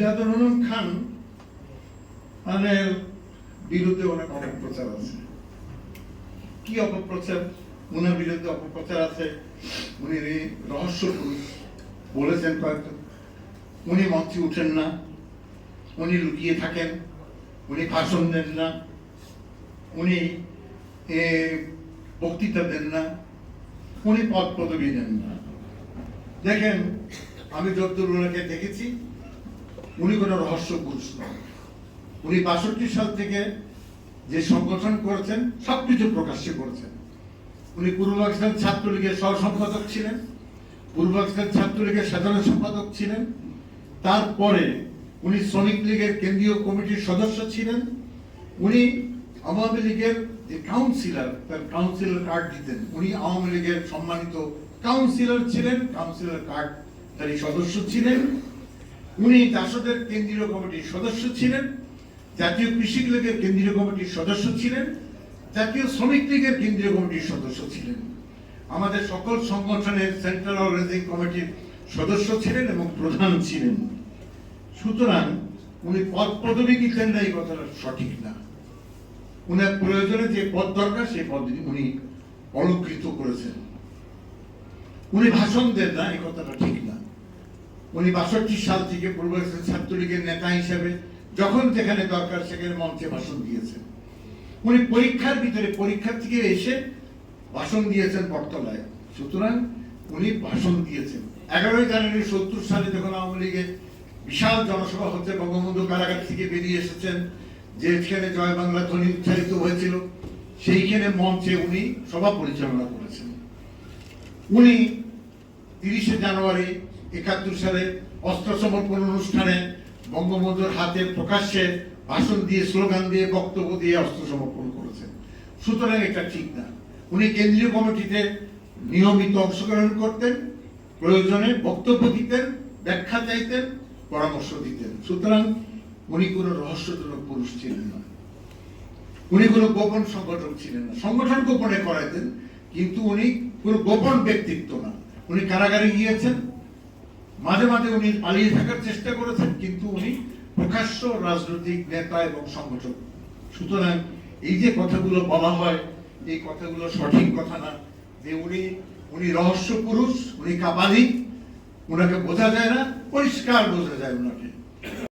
জিয়াদুর রহমান খান মানে বিরুদ্ধে অনেক অপপ্রচার আছে। কি অপপ্রচার? ওনার বিরুদ্ধে অপপ্রচার আছে। উনি রহস্য বলেছেন কয়েকজন। উনি মঞ্চে উঠেন না। উনি লুকিয়ে থাকেন। উনি ভাষণ দেন না। উনি বক্তৃতা দেন না। উনি পদ পদবি দেন না। দেখেন, আমি যতদূর ওনাকে দেখেছি। উনি কোনো রহস্য পুরুষ নন। উনি বাষট্টি সাল থেকে যে সংগঠন করেছেন, সবকিছু প্রকাশ্যে করেছেন। উনি পূর্ব পাকিস্তান ছাত্রলীগের সহ সম্পাদক ছিলেন পূর্ব পাকিস্তান ছাত্রলীগের সাধারণ সম্পাদক ছিলেন। তারপরে উনি শ্রমিক লীগের কেন্দ্রীয় কমিটির সদস্য ছিলেন। উনি আওয়ামী লীগের যে কাউন্সিলর, তার কাউন্সিলর কার্ড দিতেন। উনি আওয়ামী লীগের সম্মানিত কাউন্সিলর ছিলেন, কাউন্সিলর কার্ড তারই সদস্য ছিলেন। উনি জাসদের কেন্দ্রীয় কমিটির সদস্য ছিলেন, জাতীয় কৃষি লীগের কেন্দ্রীয় কমিটির সদস্য ছিলেন, জাতীয় শ্রমিক লীগের কেন্দ্রীয় কমিটির সদস্য ছিলেন। আমাদের সকল সংগঠনের সেন্ট্রাল অর্গানাইজিং কমিটির সদস্য ছিলেন এবং প্রধান ছিলেন। সুতরাং উনি পদ পদবি দিতেন না, এই কথাটা সঠিক না। উনার প্রয়োজনে যে পদ দরকার, সেই পদ উনি অলঙ্কৃত করেছেন। উনি ভাষণ দেন না, এই কথাটা ঠিক উনি বাষট্টি সাল থেকে পূর্ব ছাত্রলীগের নেতা হিসেবে যখন যেখানে দরকার সেখানে মঞ্চে ভাষণ দিয়েছেন। উনি পরীক্ষার ভিতরে, পরীক্ষার থেকে এসে ভাষণ দিয়েছেন বটতলায়। সুতরাং উনি ভাষণ দিয়েছেন। এগারোই জানুয়ারি সত্তর সালে যখন আওয়ামী লীগের বিশাল জনসভা হচ্ছে বঙ্গবন্ধু কারাগার থেকে বেরিয়ে এসেছেন, যেখানে জয় বাংলা ধ্বনি উচ্চারিত হয়েছিল, সেইখানে মঞ্চে উনি সভা পরিচালনা করেছেন। উনি তিরিশে জানুয়ারি একাত্তর সালে অস্ত্র সমর্পণ অনুষ্ঠানে বঙ্গবন্ধুর হাতে প্রকাশ্যে ভাষণ দিয়ে স্লোগান দিয়ে বক্তব্য দিয়ে অস্ত্র সমর্পণ করেছেন। সুতরাং এটা ঠিক না। উনি কেন্দ্রীয় কমিটিতে নিয়মিত অংশগ্রহণ করতেন, প্রয়োজনে বক্তব্য দিতেন, ব্যাখ্যা চাইতেন, পরামর্শ দিতেন। সুতরাং উনি কোনো রহস্যজনক পুরুষ ছিলেন না। উনি কোনো গোপন সংগঠন ছিলেন না। সংগঠন গোপনে করাইতেন কিন্তু উনি কোনো গোপন ব্যক্তিত্ব না। উনি কারাগারে গিয়েছেন মাঝে মাঝে উনি পালিয়ে থাকার চেষ্টা করেছেন, কিন্তু উনি প্রকাশ্য রাজনৈতিক নেতা এবং সংগঠক। সুতরাং এই যে কথাগুলো বলা হয়, এই কথাগুলো সঠিক কথা না, যে উনি উনি রহস্য পুরুষ, উনি কাবালি ওনাকে বোঝা যায় না, পরিষ্কার বোঝা যায় ওনাকে